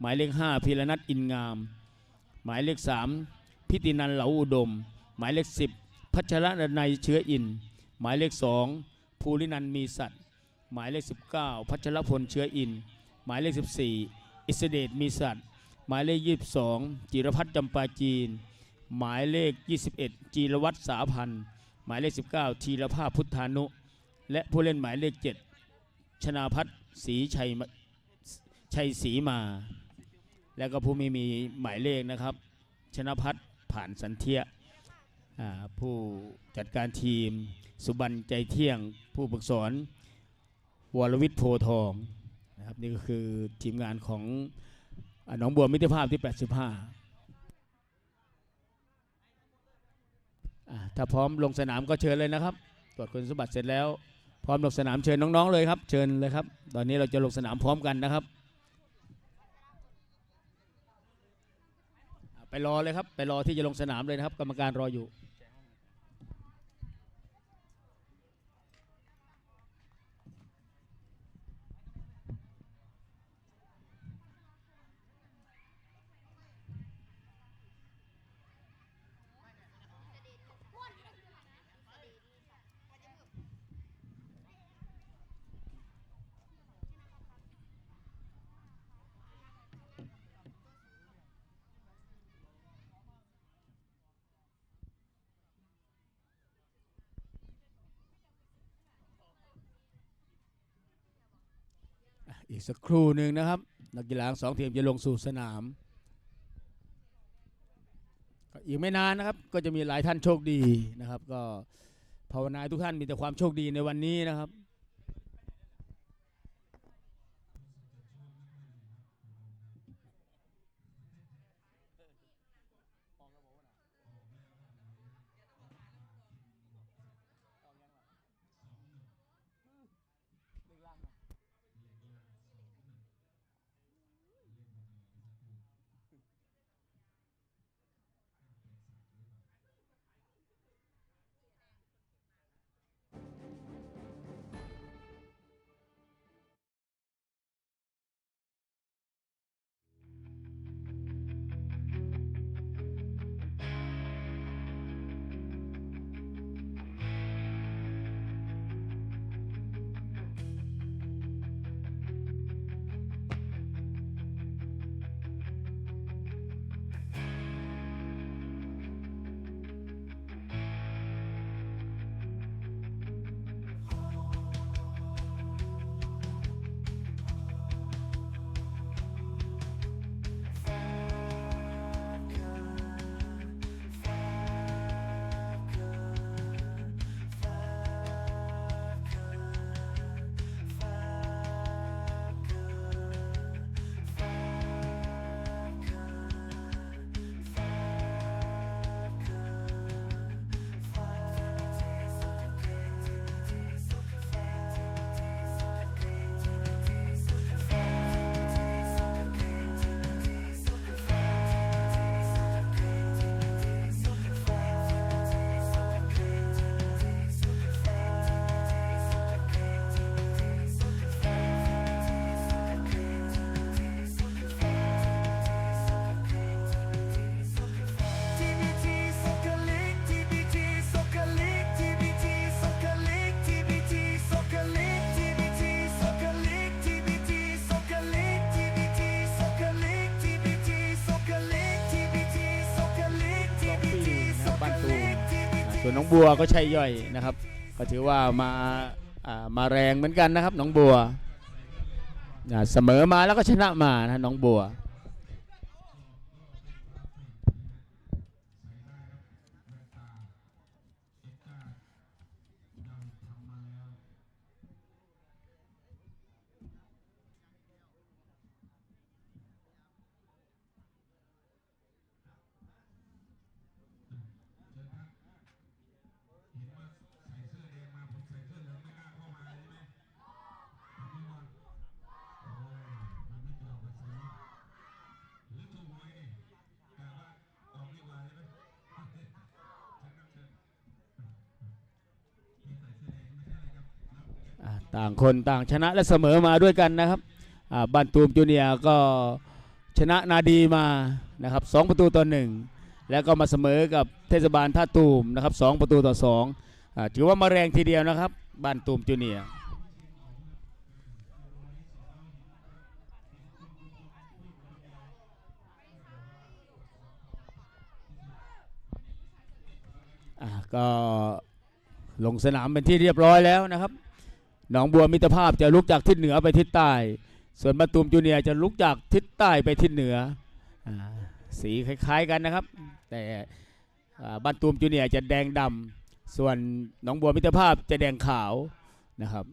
หมายเลขห้าพีรนัทอินงาม หมายเลขสามพิตินันเหลาอุดม หมายเลขสิบพัชรดนัยเชื้ออิน หมายเลขสองภูรินันมีสัตว์ หมายเลข 19 พัชรพลเชื้ออิน หมายเลข 14 อิสเดชมีสัตว์ หมายเลข 22 จิรพัฒน์จำปาจีน หมายเลข 21 จีรวัตรสาพันธ์หมายเลข 19 ทีรภาพพุทธานุ และผู้เล่นหมายเลข 7 ชนาพัฒน์ศรีชัยมชัยศรีมา แล้วก็ผู้ไม่มีหมายเลขนะครับ ชนะพัฒน์ผ่านสันเทียผู้จัดการทีม สุบันใจเที่ยง ผู้ฝึกสอน วรวิทย์โพทองนะครับนี่ก็คือทีมงานของอาหนองบัวมิตรภาพที่ 85อ่าถ้าพร้อมลงสนามก็เชิญเลยนะครับ ตรวจคุณสมบัติเสร็จแล้ว พร้อมลงสนามเชิญน้องๆเลยครับ เชิญเลยครับ ตอนนี้เราจะลงสนามพร้อมกันนะครับอ่า ไปรอเลยครับ ไปรอที่จะลงสนามเลยนะครับ กรรมการรออยู่ อีกสักครู่หนึ่งนะครับ นักกีฬาสองทีมจะลงสู่สนาม อีกไม่นานนะครับ ก็จะมีหลายท่านโชคดีนะครับ ก็ภาวนาให้ทุกท่านมีแต่ความโชคดีในวันนี้นะครับ บัวก็ใช่ย่อยนะครับ ก็ถือว่ามาอ่ามาแรงเหมือนกันนะครับ น้องบัวเสมอมาแล้วก็ชนะมานะน้องบัว ต่างคนต่างชนะและเสมอมาด้วยกันนะครับบ้านตูมจูเนียก็ชนะนาดีมานะครับสองประตูต่อหนึ่งแล้วก็มาเสมอกับเทศบาลท่าตูมนะครับสองประตูต่อสองถือว่ามาแรงทีเดียวนะครับบ้านตูมจูเนียก็ลงสนามเป็นที่เรียบร้อยแล้วนะครับ หนองบัวมิตรภาพจะลุกจากทิศเหนือไปทิศใต้ ส่วนมาตูมจูเนียร์จะลุกจากทิศใต้ไปทิศเหนืออสีคล้ายๆกันนะครับ แต่บ้านตูมจูเนียร์จะแดงดำส่วนหนองบัวมิตรภาพจะแดงขาวนะครับ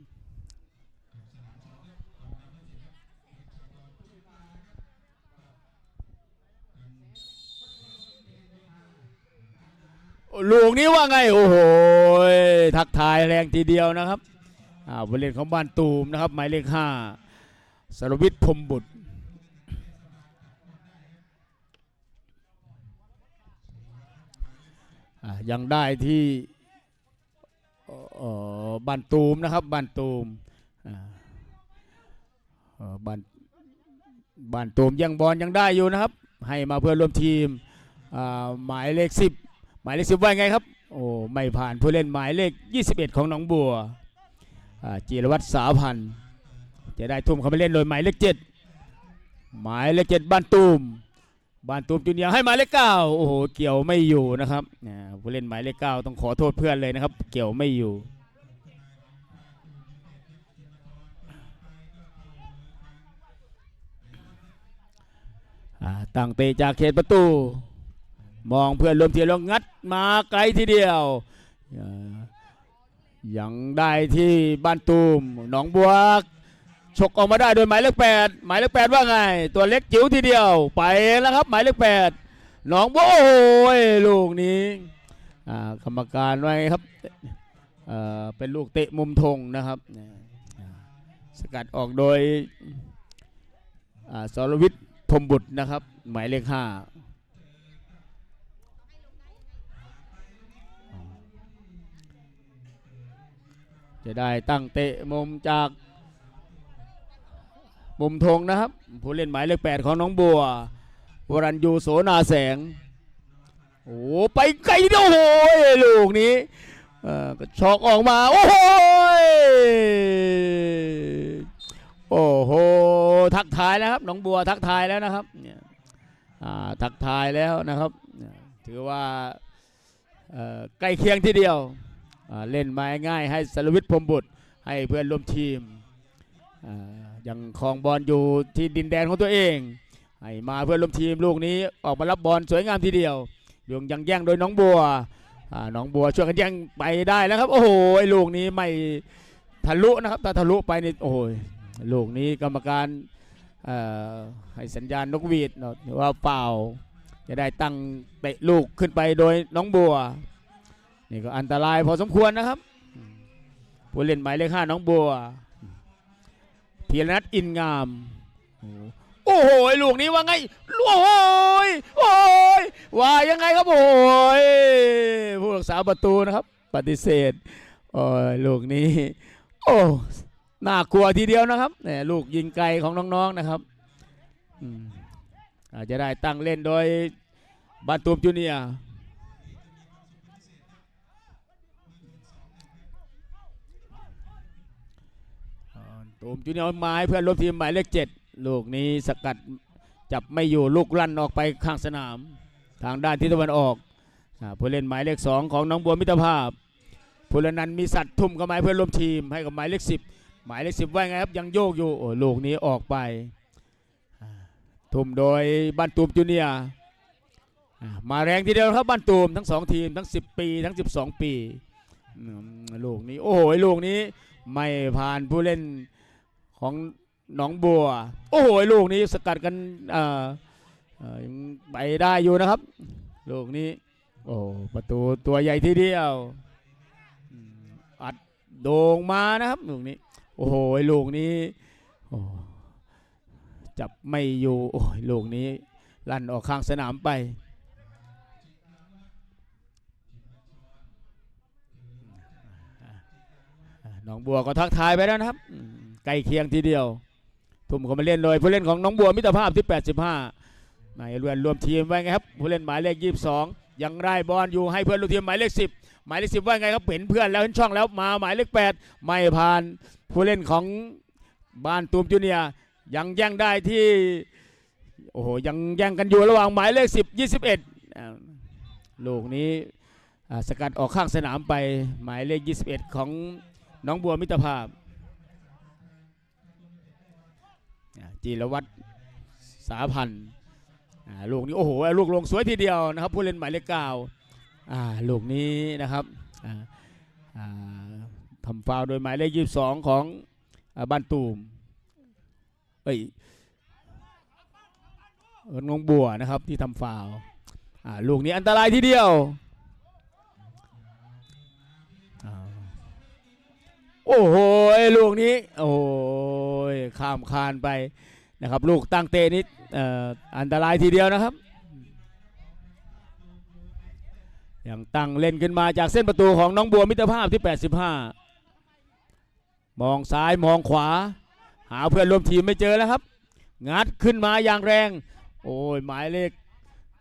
ลูกนี้ว่าไง โอ้โหทักทายแรงทีเดียวนะครับ อ่าบริเวณของบ้านตูมนะครับ หมายเลขห้าสรวิทย์พรมบุตร ยังได้ที่บ้านตูมนะครับบ้านตูมบ้านบ้านตูมยังบอลยังได้อยู่นะครับ ให้มาเพื่อนร่วมทีมหมายเลขสิบหมายเลขสิบว่าไงครับโอ้ไม่ผ่านผู้เล่นหมายเลข 21 ของหนองบัว จิรวัตรสาพันธ์จะได้ทุ่มเข้าไปเล่นโดยหมายเลขเจ็ดหมายเลขเจ็ดบ้านตูมบ้านตูมจุนยาให้หมายเลขเก้าโอ้โหเกี่ยวไม่อยู่นะครับอ่าผู้เล่นหมายเลขเก้าต้องขอโทษเพื่อนเลยนะครับ เกี่ยวไม่อยู่อ่าตั้งเตะจากเขตประตู มองเพื่อนรวมทีมแล้วงัดมาไกลทีเดียวอ ยังได้ที่บ้านตูมหนองบัวฉกออกมาได้โดยหมายเลขแปดหมายเลขแปดว่าไง ตัวเล็กจิ๋วทีเดียวไปแล้วครับ หมายเลขแปดหนองบัวโอ้โหลูกนี้กรรมการว่าไงครับเป็นลูกเตะมุมธงนะครับสกัดออกโดยสรวิทย์พรมบุตรนะครับ หมายเลขห้า จะได้ตั้งเตะมุมจากมุมธงนะครับ ผู้เล่นหมายเลขแปดของน้องบัว วรัญยูโสนาแสง โอ้ไปไกลเดียวโอ้โหลูกนี้เออก็ช็อกออกมา โอ้โหโอ้โห ทักทายแล้วครับน้องบัวทักทายแล้วนะครับเนี่ยอ่าทักทายแล้วนะครับ ถือว่าเออใกล้เคียงทีเดียว เล่นไม้ง่ายให้สรวิทย์พรมบุตร ให้เพื่อนร่วมทีมอ่ายังครองบอลอยู่ที่ดินแดนของตัวเอง ให้มาเพื่อนร่วมทีมลูกนี้ออกมารับบอลสวยงามทีเดียวดวงยังแย่งโดยน้องบัวน้องบัวช่วยกันแย่งไปได้แล้วครับ โอ้โหลูกนี้ไม่ทะลุนะครับถ้าทะลุไปนี่โอ้ยลูกนี้กรรมการให้สัญญาณนกหวีดหรือว่าเปล่าจะได้ตั้งเตะลูกขึ้นไปโดยน้องบัว นี่ก็อันตรายพอสมควรนะครับผู้เล่นหมายเลขห้าน้องบัวพีรนัทอินงาม โอ้โหลูกนี้ว่าไงโอ้ยโอ้ยว่ายังไงครับโอ้ยผู้รักษาประตูนะครับ ปฏิเสธโอ้ยลูกนี้ โอ้น่ากลัวทีเดียวนะครับเนี่ยลูกยิงไกลของน้องๆนะครับอืมอาจจะได้ตั้งเล่นโดยบานตูมจูเนียร์ ตูมจูเนียร์ไม้เพื่อนร่วมทีมหมายเลขเจ็ดลูกนี้สกัดจับไม่อยู่ลูกลั่นออกไปข้างสนาม ทางด้านทิศตะวันออกผู้เล่นหมายเลขสองของน้องบัวมิตรภาพผู้เล่นนั้นมีสัตว์ทุ่มกับหมาเพื่อนร่วมทีมให้กับหมายเลขสิบหมายเลขสิบว่าไงครับยังโยกอยู่โอ้ลูกนี้ออกไปทุ่มโดยบ้านตูมจูเนียร์มาแรงทีเดียวครับบ้านตูมทั้งสองทีมทั้ง 10 ปีทั้ง 12 ปีอืมลูกนี้โอ้โหลูกนี้ไม่ผ่านผู้เล่น ของหนองบัว โอ้โหลูกนี้สกัดกันอ่อเอ่อยังไปได้อยู่นะครับ ลูกนี้ โอ้ประตูตัวใหญ่ทีเดียว อัดโด่งมานะครับลูกนี้ โอ้โหลูกนี้จับไม่อยู่โอ้ยลูกนี้ลั่นออกข้างสนามไปหนองบัวก็ทักทายไปแล้วนะครับ ใกล้เคียงทีเดียว ทุ่มเข้ามาเล่นโดยผู้เล่นของน้องบัวมิตรภาพที่ 85ในเรือนรวมทีมไว้ไงครับผู้เล่นหมายเลข 22 ยังได้บอลอยู่ให้เพื่อนร่วมทีมหมายเลข 10 หมายเลข 10 ว่าไงครับเห็นเพื่อนแล้วเห็นช่องแล้วมาหมายเลข 8 ไม่ผ่านผู้เล่นของบ้านตูมจูเนียยังแย่งได้ที่โอ้โหยังแย่งกันอยู่ระหว่างหมายเลข 10 21 ลูกนี้สกัดออกข้างสนามไปหมายเลข 21 ของน้องบัวมิตรภาพ อ่า จีรวัตรสาพันธ์ลูกนี้โอ้โหลูกลงสวยทีเดียวนะครับ ผู้เล่นหมายเลขเก้าลูกนี้นะครับทำฟาวโดยหมายเลขยี่สองของอบ้านตูมเอ้ยเอิ้นงงบัวนะครับที่ทำฟาวลูกนี้อันตรายทีเดียว โอ้โหลูกนี้ โอ้ยข้ามคานไปนะครับ ลูกตั้งเตะนี้เอ่ออันตรายทีเดียวนะครับยังตั้งเล่นขึ้นมาจากเส้นประตูของน้องบัวมิตรภาพที่ 85 มองซ้ายมองขวา หาเพื่อนร่วมทีมไม่เจอแล้วครับ งัดขึ้นมาอย่างแรง โอ้ยหมายเลข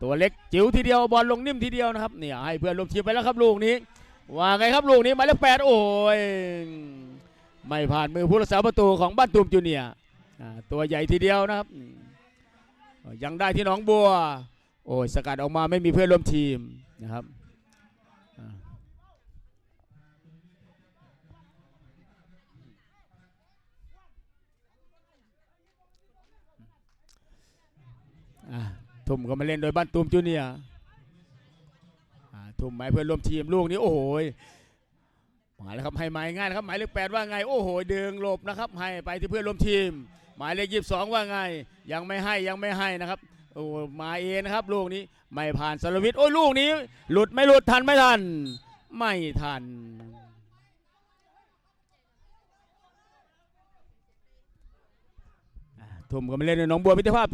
ตัวเล็กจิ๋วทีเดียวบอลลงนิ่มทีเดียวนะครับเนี่ยให้เพื่อนร่วมทีมไปแล้วครับลูกนี้ ว่าไงครับลูกนี้หมายเลขแปดโอ้ยไม่ผ่านมือผู้รักษาประตูของบ้านตูมจูเนียตัวใหญ่ทีเดียวนะครับ ยังได้ที่หน้องบัว โอ้ยสกัดออกมาไม่มีเพื่อนร่วมทีมนะครับทุ่มก็มาเล่นโดยบ้านตูมจูเนียร์ ทุ่มไม้เพื่อนร่วมทีมลูกนี้โอ้โหมาแล้วครับให้ไม้ง่ายนะครับหมายเลขแปดว่าไง โอ้โหดึงหลบนะครับให้ไปที่เพื่อนร่วมทีม หมายเลขยี่สิบสองว่าไง ยังไม่ให้ยังไม่ให้นะครับโอ้มาเองนะครับลูกนี้ไม่ผ่านสรวิทย์โอ้ลูกนี้ หลุดไม่หลุดทันไม่ทัน ไม่ทันทุ่มก็มาเล่นในหนองบัวมิตรภาพ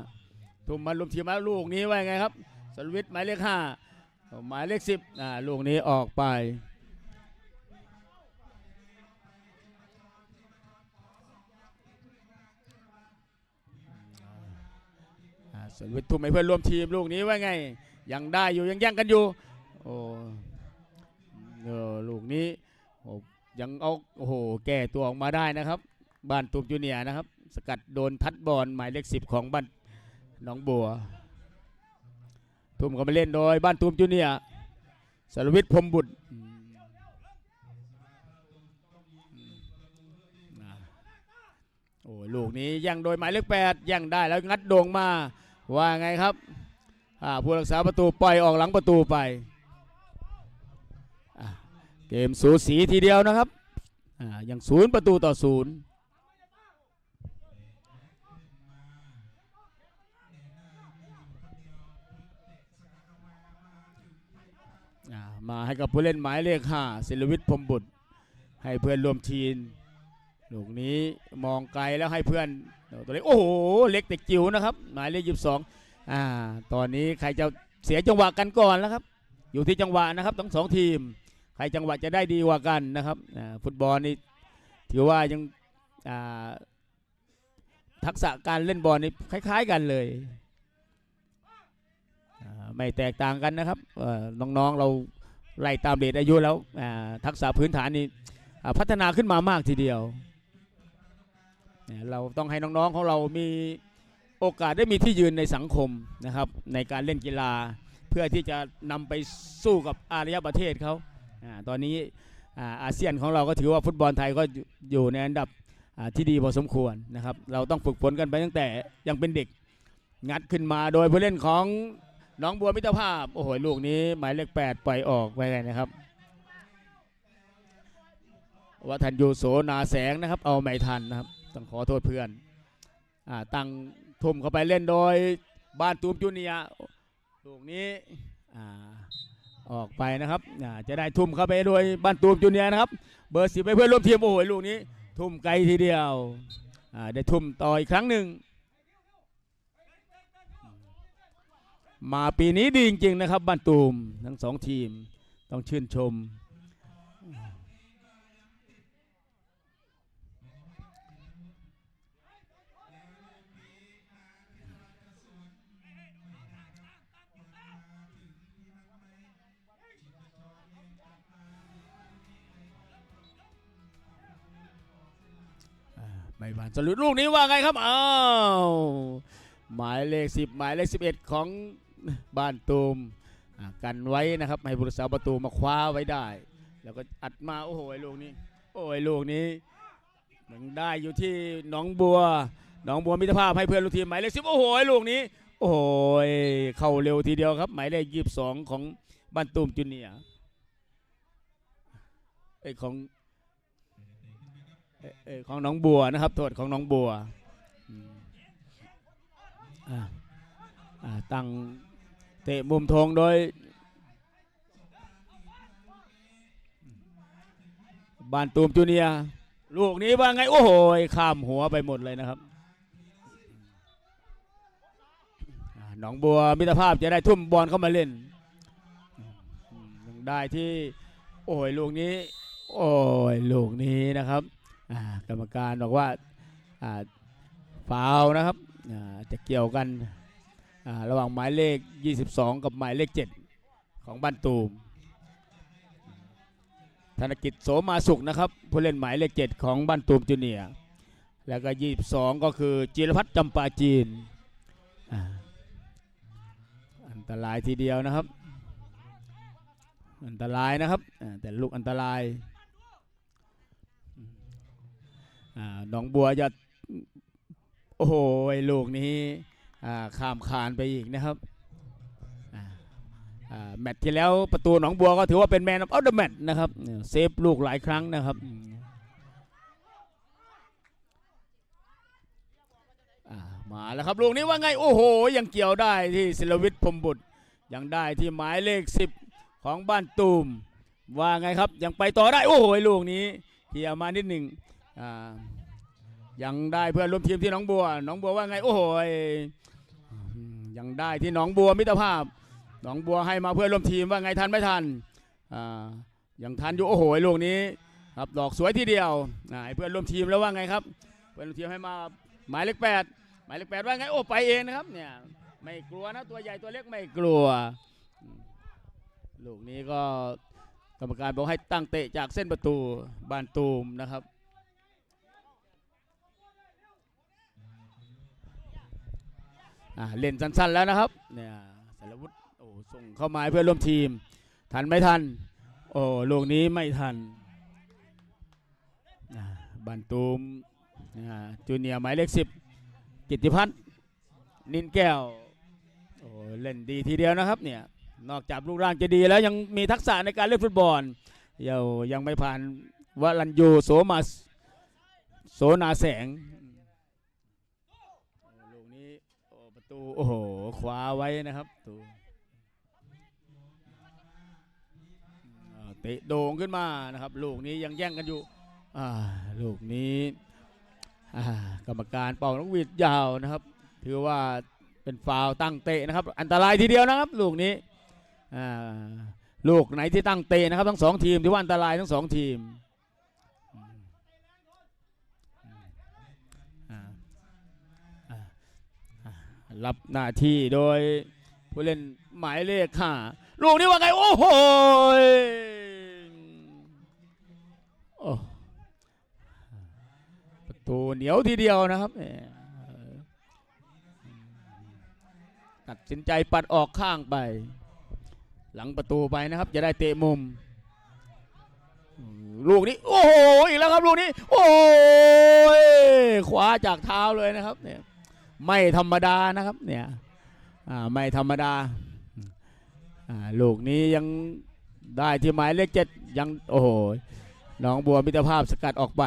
85ทุ่มมารวมทีมแล้วลูกนี้ว่าไงครับสรวิทย์หมายเลข5 หมายเลข10อ่าลูกนี้ออกไปอ่าสวนวิทย์ทุ่มให้เพื่อนร่วมทีมลูกนี้ว่าไง ยังได้อยู่ยังแย่งกันอยู่ โอ้เออลูกนี้โอ้ยังเอาโอ้โหแก้ตัวออกมาได้นะครับ บ้านตูมจูเนียนะครับ สกัดโดนทัดบอลหมายเลขสิบของบ้านหนองบัว ทุ่มก็มาเล่นโดยบ้านตูมจูเนียสรวิทย์พรมบุตรโอ้ลูกนี้ย่งโดยหมายเลขแปดย่งได้แล้วงัดโด่งมาว่าไงครับผู้รักษาประตูปล่อยออกหลังประตูไป เกมสูสีทีเดียวนะครับอ่ายังศูนย์ประตูต่อศูนย์อ่า มาให้กับผู้เล่นหมายเลขห้าศิลวิทย์พรมบุตร ให้เพื่อนร่วมทีมลูกนี้มองไกลแล้วให้เพื่อนตัวเล็กโอ้โหเล็กแต่จิ๋วนะครับ หมายเลขยี่สิบสองอ่าตอนนี้ใครจะเสียจังหวะกันก่อนแล้วครับ อยู่ที่จังหวะนะครับทั้งสองทีม ใครจังหวะจะได้ดีกว่ากันนะครับฟุตบอลนี่ถือว่ายังทักษะการเล่นบอลนี่คล้าย ๆกันเลยไม่แตกต่างกันนะครับน้องๆเรา ไล่ตามเดทอายุแล้วทักษะพื้นฐานนี่พัฒนาขึ้นมามากทีเดียว เราต้องให้น้องๆของเรามีโอกาสได้มีที่ยืนในสังคมนะครับในการเล่นกีฬาเพื่อที่จะนำไปสู้กับอารยประเทศเขาอตอนนี้อาเซียนของเราก็ถือว่าฟุตบอลไทยก็อยู่ในอันดับที่ดีพอสมควรนะครับ เราต้องฝึกฝนกันไปตั้งแต่ยังเป็นเด็กงัดขึ้นมาโดยผู้เล่นของ น้องบัวมิตรภาพ โอ้โห ลูกนี้หมายเลขแปดปล่อยออกไปไงนะครับวัฒนยูโสนาแสงนะครับ เอาไม่ทันนะครับ ต้องขอโทษเพื่อนอ่าตั้งทุ่มเข้าไปเล่นโดยบ้านตูมจูเนียลูกนี้อ่าออกไปนะครับอ่าจะได้ทุ่มเข้าไปโดยบ้านตูมจูเนียนะครับ เบอร์สิบไปเพื่อนร่วมทีมโอ้โหลูกนี้ ทุ่มไกลทีเดียวอ่าได้ทุ่มต่ออีกครั้งหนึ่ง มาปีนี้ดีจริงๆนะครับบ้านตูมทั้งสองทีมต้องชื่นชม ไม่บวานสรุปลูกนี้ว่าไงครับ อ้าว หมายเลข 10 หมายเลข 11 ของ บ้านตูมกันไว้นะครับให้ผู้รักษาประตูมาคว้าไว้ได้ แล้วก็อัดมาโอ้โหลูกนี้ โอ้ยลูกนี้ยังได้อยู่ที่หนองบัวหนองบัวมิตรภาพให้เพื่อนลูกทีมหมายเลขสิบโอ้โหลูกนี้ โอ้โหเข้าเร็วทีเดียวครับ หมายเลขยี่สิบสองของบ้านตูมจูเนียร์เอ้ยของเออของหน้องบัวนะครับโทษของหน้องบัวตั้ง เตะมุมธงโดยบานตูมจูเนียลูกนี้ว่าไง โอ้โหข้ามหัวไปหมดเลยนะครับหนองบัวมิตรภาพจะได้ทุ่มบอลเข้ามาเล่นได้ที่ โอ้ยลูกนี้ โอ้ยลูกนี้นะครับกรรมการบอกว่าฟาวนะครับจะเกี่ยวกัน ระหว่างหมายเลข 22 กับหมายเลข 7 ของบ้านตูม ธนกิจโสมาสุขนะครับผู้เล่นหมายเลขเจ็ดของบ้านตูมจูเนียแล้วก็ 22 ก็คือจิรพัฒน์จำปาจีน อันตรายทีเดียวนะครับ อันตรายนะครับแต่ลูกอันตรายอ่าหนองบัวจะโอ้โหลูกนี้ ข้ามคานไปอีกนะครับแมตช์ที่แล้วประตูหนองบัวก็ถือว่าเป็นแมนออฟเดอะแมตช์นะครับเซฟลูกหลายครั้งนะครับมาแล้วครับลูกนี้ว่าไงโอ้โห ยังเกี่ยวได้ที่ศิลวิทย์พรมบุตร ยังได้ที่หมายเลข 10 ของบ้านตูมว่าไงครับยังไปต่อได้โอ้โหลูกนี้เขี่ยมานิดหนึ่งยังได้เพื่อนร่วมทีมที่หนองบัวหนองบัวว่าไงโอ้โหอืม ยังได้ที่หนองบัวมิตรภาพ หนองบัวให้มาเพื่อนร่วมทีมว่าไงทันไม่ทันอ่ายังทันอยู่โอ้โหลูกนี้ครับดอกสวยทีเดียวอ่าเพื่อนร่วมทีมแล้วว่าไงครับ เพื่อนร่วมทีมให้มาหมายเลขแปดหมายเลขแปดว่าไงโอ้ไปเองนะครับเนี่ยไม่กลัวนะตัวใหญ่ตัวเล็กไม่กลัว ลูกนี้ก็กรรมการบอกให้ตั้งเตะจากเส้นประตูบานตูมนะครับ เล่นสั้นๆแล้วนะครับเนี่ยสารวุฒิโอ้ส่งเข้ามาเพื่อร่วมทีม ทันไม่ทัน โอ้ลูกนี้ไม่ทันบันตูมจูเนียร์หมายเลขสิบกิติพัฒน์นินแก้วโอ้เล่นดีทีเดียวนะครับเนี่ยนอกจากลูกร่างจะดีแล้วยังมีทักษะในการเล่นฟุตบอลเยังยังไม่ผ่านวลันยูโสมาโสนาแสงโอ้ลูกนี้โอ้ประ ตูโอ้โหคว้าไว้นะครับตูเตะโด่งขึ้นมานะครับ ลูกนี้ยังแย่งกันอยู่ลูกนี้กรรมการเป่านกหวีดยาวนะครับ ถือว่าเป็นฟาวตั้งเตะนะครับ อันตรายทีเดียวนะครับ ลูกนี้ลูกไหนที่ตั้งเตะนะครับ ทั้งสองทีมถือว่าอันตรายทั้งสองทีมอืมอ่าอ่าอ่า รับหน้าที่โดยผู้เล่นหมายเลขห้าลูกนี้ว่าไง โอ้โหโอ้ประตูเหนียวทีเดียวนะครับตัดสินใจปัดออกข้างไป หลังประตูไปนะครับ จะได้เตะมุม ลูกนี้ โอ้โห อีกแล้วครับ ลูกนี้ โอ้ยขวาจากเท้าเลยนะครับเนี่ย ไม่ธรรมดานะครับเนี่ยไม่ธรรมดาลูกนี้ยังได้ที่หมายเลขเจ็ดยังโอ้โหน้องบัวมิตรภาพสกัดออกไป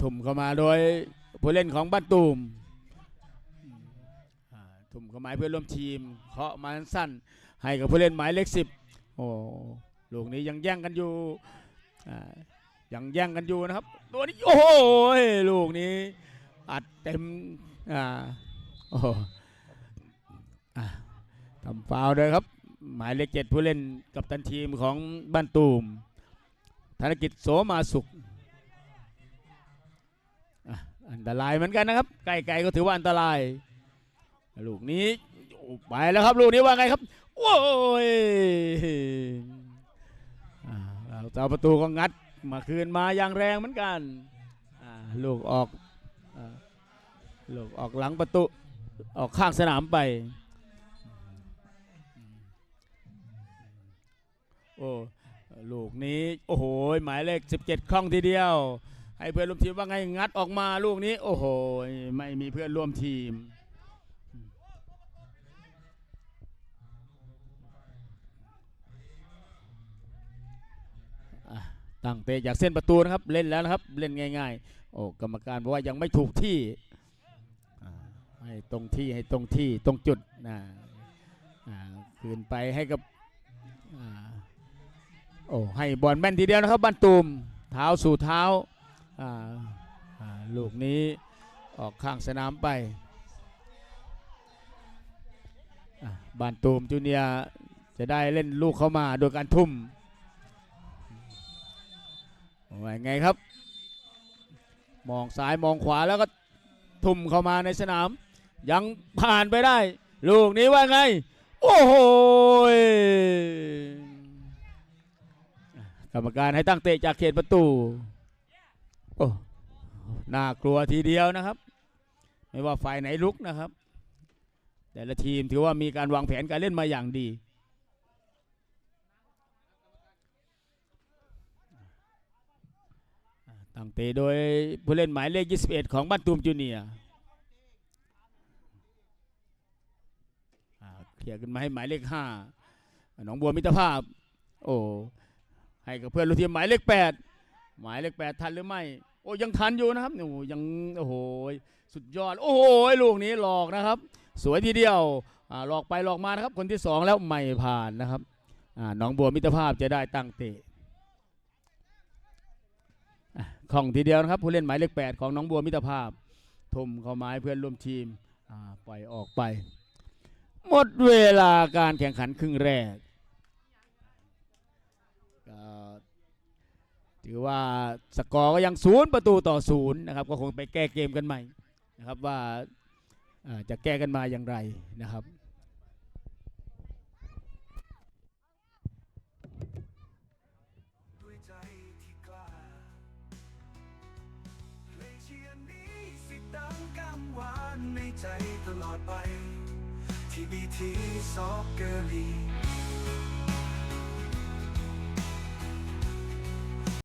ทุ่มเข้ามาโดยผู้เล่นของบ้านตูมทุ่มเข้ามาเพื่อร่วมทีมเคาะมาสั้นให้กับผู้เล่นหมายเลขสิบโอ้ลูกนี้ยังแย่งกันอยู่อ่า ยังแย่งกันอยู่นะครับ ตัวนี้โอ้โหลูกนี้อัดเต็มอ่าโอ้ทำฟาวล์เลยครับ หมายเลขเจ็ดผู้เล่นกับตันทีมของบ้านตูมธนกิจโสมาสุขอันตรายเหมือนกันนะครับใกล้ๆก็ถือว่าอันตราย ลูกนี้ไปแล้วครับลูกนี้ว่าไงครับโอ้ยอ่าเสาประตูก็งัด มาคืนมาอย่างแรงเหมือนกันลูกออกอลูกออกหลังประตูออกข้างสนามไปโอ้ลูกนี้โอ้โหหมายเลข 17 คล่องทีเดียว ให้เพื่อนร่วมทีมว่าไงงัดออกมาลูกนี้ โอ้โหไม่มีเพื่อนร่วมทีม ตั้งเตะจากเส้นประตูนะครับเล่นแล้วนะครับเล่นง่าย ๆ โอ้กรรมการบอกว่ายังไม่ถูกที่อ่าให้ตรงที่ให้ตรงที่ตรงจุดนะอ่าคืนไปให้กับอ่าโอ้ให้บอลแม่นทีเดียวนะครับบ้านตูมเท้าสู่เท้าอ่าอ่าลูกนี้ออกข้างสนามไปอะบ้านตูมจูเนียร์จะได้เล่นลูกเข้ามาโดยการทุ่ม ว่าไงครับ มองซ้ายมองขวาแล้วก็ทุ่มเข้ามาในสนาม ยังผ่านไปได้ ลูกนี้ว่าไง โอ้โหกรรมการให้ตั้งเตะจากเขตประตู โอ้ น่ากลัวทีเดียวนะครับ ไม่ว่าฝ่ายไหนลุกนะครับ แต่ละทีมถือว่ามีการวางแผนการเล่นมาอย่างดี ตั้งเตะโดยผู้เล่นหมายเลข 21 ของบ้านตูมจูเนียร์อ่าเคลียร์ขึ้นมาให้หมายเลข 5 หนองบัวมิตรภาพ โอ้ ให้กับเพื่อนร่วมทีมหมายเลข 8 หมายเลข 8 ทันหรือไม่ โอ้ยังทันอยู่นะครับโอ้ยังโอ้โหสุดยอด โอ้โหลูกนี้หลอกนะครับ สวยทีเดียวหลอกไปหลอกมานะครับ คนที่ 2 แล้วไม่ผ่านนะครับหนองบัวมิตรภาพจะได้ตั้งเตะ คล่องทีเดียวนะครับผู้เล่นหมายเลข8ของน้องบัวมิตรภาพทุ่มเข้าไม้เพื่อนร่วมทีมปล่อยออกไป หมดเวลาการแข่งขันครึ่งแรกถือว่าสกอร์ก็ยังศูนย์ประตูต่อศูนย์นะครับก็คงไปแก้เกมกันใหม่นะครับว่าจะแก้กันมาอย่างไรนะครับ ใจตลอดไปที่บีทีซอกเกอรี